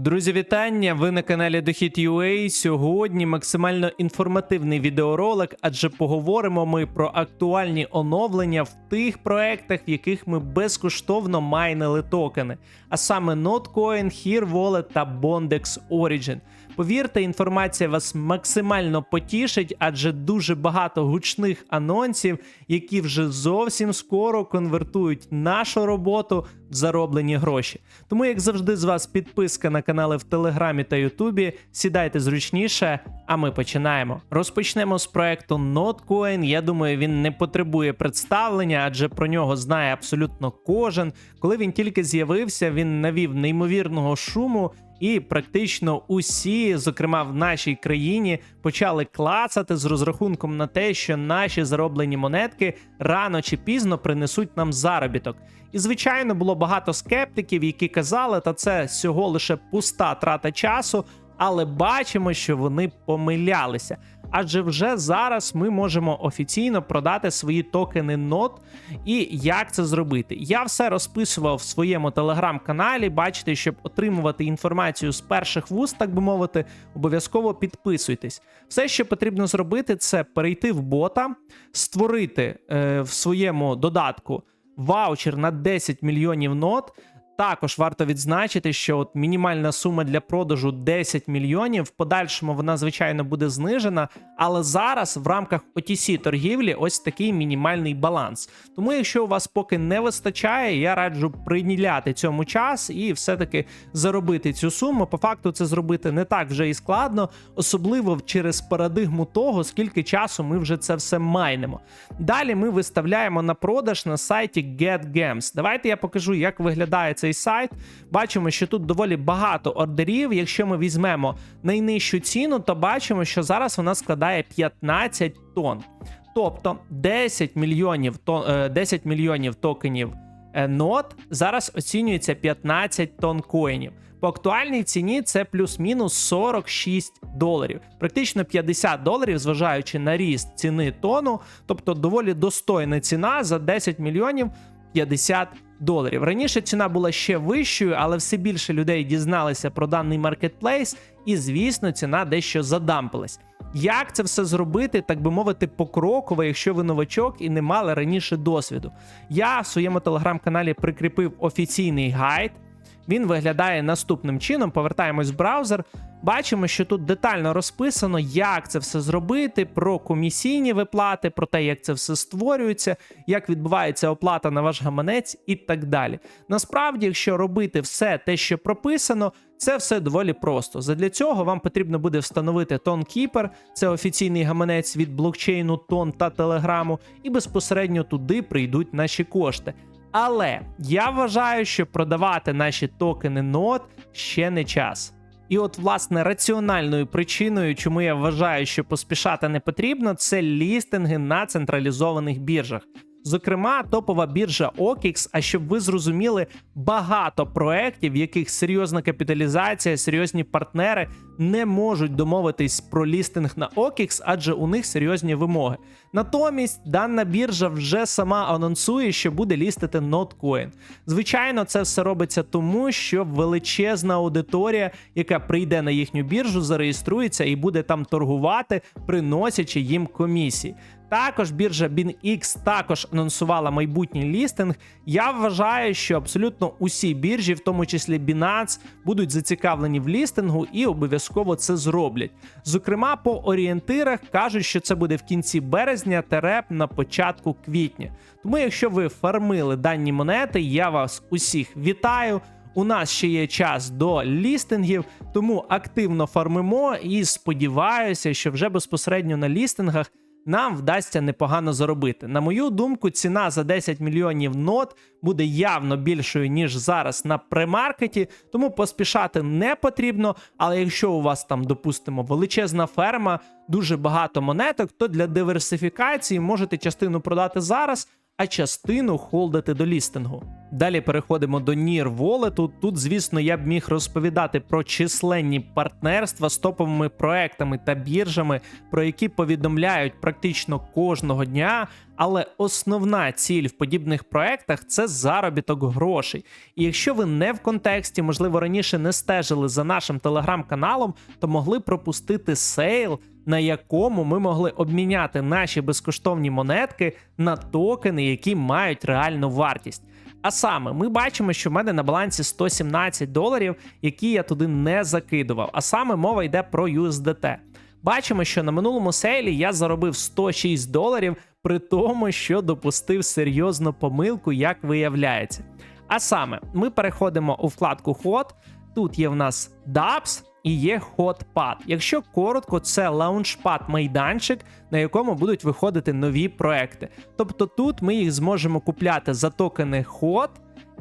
Друзі, вітання! Ви на каналі Дохід UA. Сьогодні максимально інформативний відеоролик, адже поговоримо ми про актуальні оновлення в тих проектах, в яких ми безкоштовно майнили токени, а саме Notcoin, Here Wallet та Bondex Origin. Повірте, інформація вас максимально потішить, адже дуже багато гучних анонсів, які вже зовсім скоро конвертують нашу роботу в зароблені гроші. Тому, як завжди, з вас підписка на канали в Телеграмі та Ютубі. Сідайте зручніше, а ми починаємо. Розпочнемо з проекту Notcoin. Я думаю, він не потребує представлення, адже про нього знає абсолютно кожен. Коли він тільки з'явився, він навів неймовірного шуму. І практично усі, зокрема в нашій країні, почали клацати з розрахунком на те, що наші зароблені монетки рано чи пізно принесуть нам заробіток. І звичайно, було багато скептиків, які казали, та це всього лише пуста трата часу, але бачимо, що вони помилялися. Адже вже зараз ми можемо офіційно продати свої токени NOT. І як це зробити? Я все розписував в своєму телеграм-каналі. Бачите, щоб отримувати інформацію з перших вуст, так би мовити, обов'язково підписуйтесь. Все, що потрібно зробити, це перейти в бота, створити е, в своєму додатку ваучер на 10 мільйонів нот. Також варто відзначити, що от мінімальна сума для продажу 10 мільйонів. В подальшому вона, звичайно, буде знижена, але зараз в рамках OTC торгівлі ось такий мінімальний баланс. Тому, якщо у вас поки не вистачає, я раджу приділяти цьому час і все-таки заробити цю суму. По факту це зробити не так вже і складно, особливо через парадигму того, скільки часу ми вже це все майнемо. Далі ми виставляємо на продаж на сайті GetGems. Давайте я покажу, як виглядає цей сайт. Бачимо, що тут доволі багато ордерів. Якщо ми візьмемо найнижчу ціну, то бачимо, що зараз вона складає 15 тонн. Тобто 10 мільйонів, е, 10 мільйонів токенів е, нот зараз оцінюється 15 тонн коїнів. По актуальній ціні це плюс-мінус 46 доларів, практично 50 доларів, зважаючи на ріст ціни тону, тобто доволі достойна ціна за 10 мільйонів 50 доларів. Раніше ціна була ще вищою, але все більше людей дізналися про даний маркетплейс, і звісно, ціна дещо задампилась. Як це все зробити, так би мовити, покроково, якщо ви новачок і не мали раніше досвіду? Я в своєму телеграм-каналі прикріпив офіційний гайд. Він виглядає наступним чином. Повертаємось в браузер. Бачимо, що тут детально розписано, як це все зробити, про комісійні виплати, про те, як це все створюється, як відбувається оплата на ваш гаманець і так далі. Насправді, якщо робити все те, що прописано, це все доволі просто. Задля цього вам потрібно буде встановити TonKeeper, це офіційний гаманець від блокчейну Тон та Телеграму, і безпосередньо туди прийдуть наші кошти. Але я вважаю, що продавати наші токени нот ще не час. І от, власне, раціональною причиною, чому я вважаю, що поспішати не потрібно, це лістинги на централізованих біржах. Зокрема, топова біржа OKX, а щоб ви зрозуміли, багато проєктів, в яких серйозна капіталізація, серйозні партнери не можуть домовитись про лістинг на OKX, адже у них серйозні вимоги. Натомість дана біржа вже сама анонсує, що буде лістити Notcoin. Звичайно, це все робиться тому, що величезна аудиторія, яка прийде на їхню біржу, зареєструється і буде там торгувати, приносячи їм комісії. Також біржа BinX також анонсувала майбутній лістинг. Я вважаю, що абсолютно усі біржі, в тому числі Binance, будуть зацікавлені в лістингу і обов'язково це зроблять. Зокрема, по орієнтирах кажуть, що це буде в кінці березня тереп на початку квітня. Тому, якщо ви фармили дані монети, я вас усіх вітаю. У нас ще є час до лістингів, тому активно фармимо і сподіваюся, що вже безпосередньо на лістингах нам вдасться непогано заробити. На мою думку, ціна за 10 мільйонів нот буде явно більшою, ніж зараз на премаркеті, тому поспішати не потрібно. Але якщо у вас там, допустимо, величезна ферма, дуже багато монеток, то для диверсифікації можете частину продати зараз. а частину холдити до лістингу. Далі переходимо до NIR Wallet. Тут, звісно, я б міг розповідати про численні партнерства з топовими проектами та біржами, про які повідомляють практично кожного дня. Але основна ціль в подібних проектах це заробіток грошей. І якщо ви не в контексті, можливо, раніше не стежили за нашим телеграм-каналом, то могли пропустити сейл, на якому ми могли обміняти наші безкоштовні монетки на токени, які мають реальну вартість. А саме, ми бачимо, що в мене на балансі 117 доларів, які я туди не закидував. А саме мова йде про USDT. Бачимо, що на минулому сейлі я заробив 106 доларів, при тому, що допустив серйозну помилку, як виявляється. А саме, ми переходимо у вкладку Hot. Тут є в нас DApps і є HotPad. Якщо коротко, це лаунчпад майданчик, на якому будуть виходити нові проекти. Тобто тут ми їх зможемо купляти за токени HOT,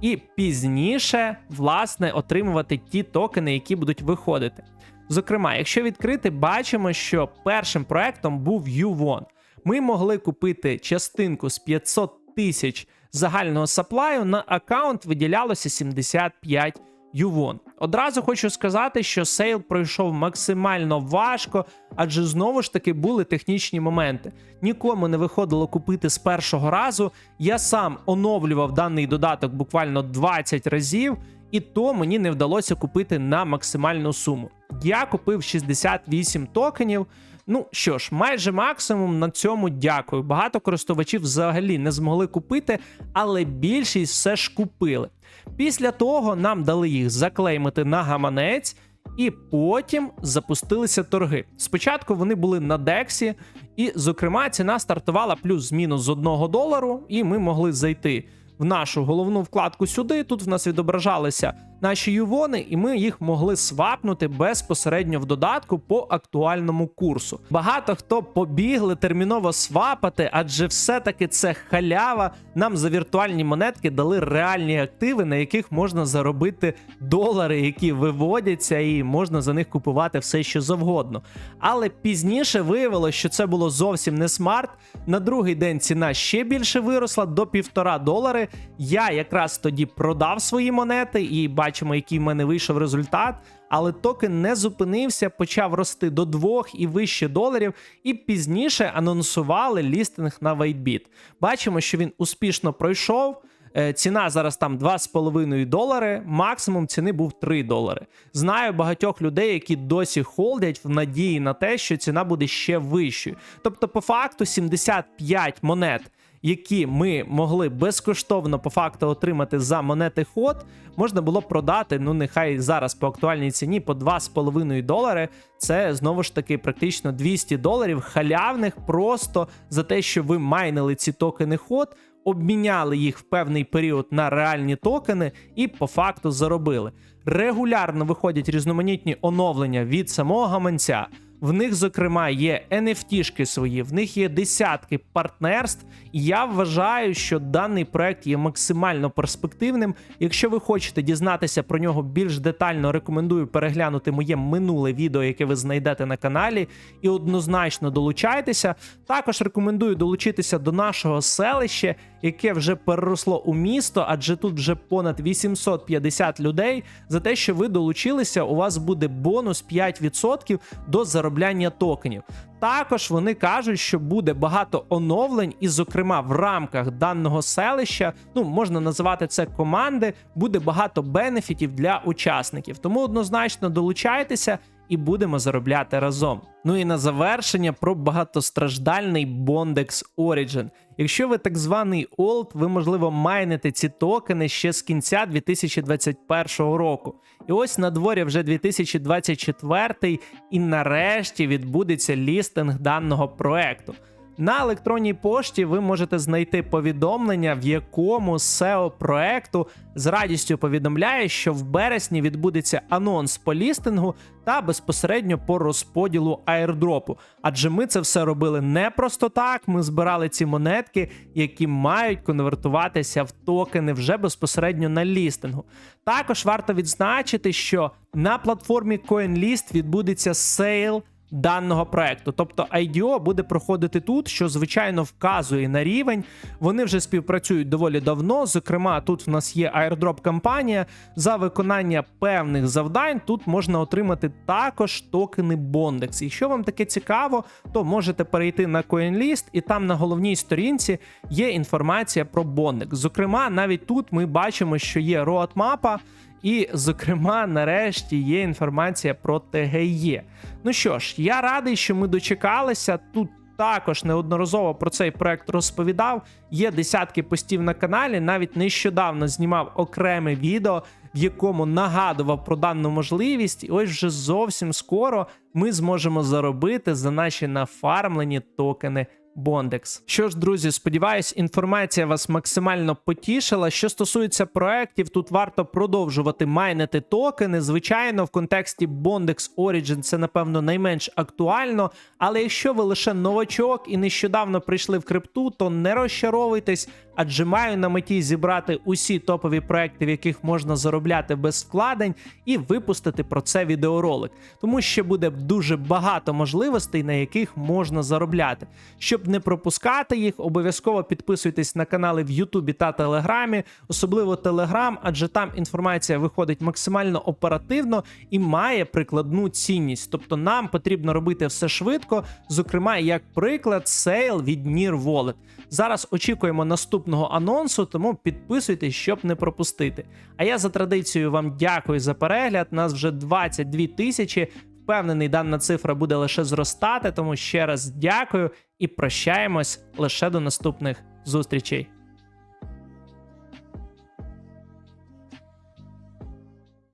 і пізніше, власне, отримувати ті токени, які будуть виходити. Зокрема, якщо відкрити, бачимо, що першим проектом був U1. Ми могли купити частинку з 500 тисяч загального саплаю, на аккаунт виділялося 75 Ювон. Одразу хочу сказати, що сейл пройшов максимально важко, адже знову ж таки були технічні моменти. Нікому не виходило купити з першого разу. Я сам оновлював даний додаток буквально 20 разів, і то мені не вдалося купити на максимальну суму. Я купив 68 токенів. Ну що ж, майже максимум на цьому дякую. Багато користувачів взагалі не змогли купити, але більшість все ж купили. Після того нам дали їх заклеймити на гаманець. І потім запустилися торги. Спочатку вони були на Дексі, і, зокрема, ціна стартувала плюс-мінус з 1 долару, і ми могли зайти в нашу головну вкладку сюди. Тут в нас відображалися наші ювони, і ми їх могли свапнути безпосередньо в додатку по актуальному курсу. Багато хто побігли терміново свапати, адже все-таки це халява. Нам за віртуальні монетки дали реальні активи, на яких можна заробити долари, які виводяться, і можна за них купувати все, що завгодно. Але пізніше виявилося, що це було зовсім не смарт. На другий день ціна ще більше виросла до півтора долари. Я якраз тоді продав свої монети і бачив бачимо, який в мене вийшов результат. Але токен не зупинився, почав рости до 2 і вище доларів, і пізніше анонсували лістинг на WhiteBit. Бачимо, що він успішно пройшов. Е, ціна зараз там 2,5 долари, максимум ціни був 3 долари. Знаю багатьох людей, які досі холдять в надії на те, що ціна буде ще вищою. Тобто, по факту, 75 монет які ми могли безкоштовно по факту отримати за монети ход, можна було продати. Ну, нехай зараз по актуальній ціні по 2,5 долари. Це знову ж таки практично 200 доларів халявних просто за те, що ви майнили ці токени ход. Обміняли їх в певний період на реальні токени і по факту заробили. Регулярно виходять різноманітні оновлення від самого гаманця. В них, зокрема, є NFT-шки свої, в них є десятки партнерств. І я вважаю, що даний проект є максимально перспективним. Якщо ви хочете дізнатися про нього більш детально, рекомендую переглянути моє минуле відео, яке ви знайдете на каналі, і однозначно долучайтеся. Також рекомендую долучитися до нашого селища, яке вже переросло у місто, адже тут вже понад 850 людей. За те, що ви долучилися, у вас буде бонус 5% до заробляння токенів. Також вони кажуть, що буде багато оновлень, і, зокрема, в рамках даного селища, ну можна називати це команди, буде багато бенефітів для учасників. Тому однозначно долучайтеся і будемо заробляти разом. Ну і на завершення про багатостраждальний Bondex Origin. Якщо ви так званий Олд, ви можливо майнете ці токени ще з кінця 2021 року. І ось на дворі вже 2024 і нарешті відбудеться лістинг даного проекту. На електронній пошті ви можете знайти повідомлення, в якому SEO проекту з радістю повідомляє, що в березні відбудеться анонс по лістингу та безпосередньо по розподілу аірдропу. Адже ми це все робили не просто так. Ми збирали ці монетки, які мають конвертуватися в токени вже безпосередньо на лістингу. Також варто відзначити, що на платформі CoinList відбудеться сейл даного проекту. Тобто IDO буде проходити тут, що звичайно вказує на рівень. Вони вже співпрацюють доволі давно. Зокрема, тут в нас є airdrop кампанія за виконання певних завдань. Тут можна отримати також токени Bondex. Якщо вам таке цікаво, то можете перейти на CoinList, і там на головній сторінці є інформація про Bondex. Зокрема, навіть тут ми бачимо, що є роадмапа. І, зокрема, нарешті є інформація про ТГЄ. Ну що ж, я радий, що ми дочекалися. Тут також неодноразово про цей проект розповідав. Є десятки постів на каналі. Навіть нещодавно знімав окреме відео, в якому нагадував про дану можливість. І ось вже зовсім скоро ми зможемо заробити за наші нафармлені токени. Бондекс. Що ж, друзі, сподіваюсь, інформація вас максимально потішила. Що стосується проєктів, тут варто продовжувати майнити токени. Звичайно, в контексті Bondex Origin це, напевно, найменш актуально. Але якщо ви лише новачок і нещодавно прийшли в крипту, то не розчаровуйтесь, адже маю на меті зібрати усі топові проекти, в яких можна заробляти без вкладень, і випустити про це відеоролик. Тому що буде дуже багато можливостей, на яких можна заробляти. Щоб не пропускати їх, обов'язково підписуйтесь на канали в Ютубі та Телеграмі, особливо Телеграм, адже там інформація виходить максимально оперативно і має прикладну цінність. Тобто нам потрібно робити все швидко, зокрема, як приклад, сейл від Near Wallet. Зараз очікуємо наступного анонсу, тому підписуйтесь, щоб не пропустити. А я за традицією вам дякую за перегляд. Нас вже 22 тисячі. Впевнений, дана цифра буде лише зростати, тому ще раз дякую і прощаємось лише до наступних зустрічей.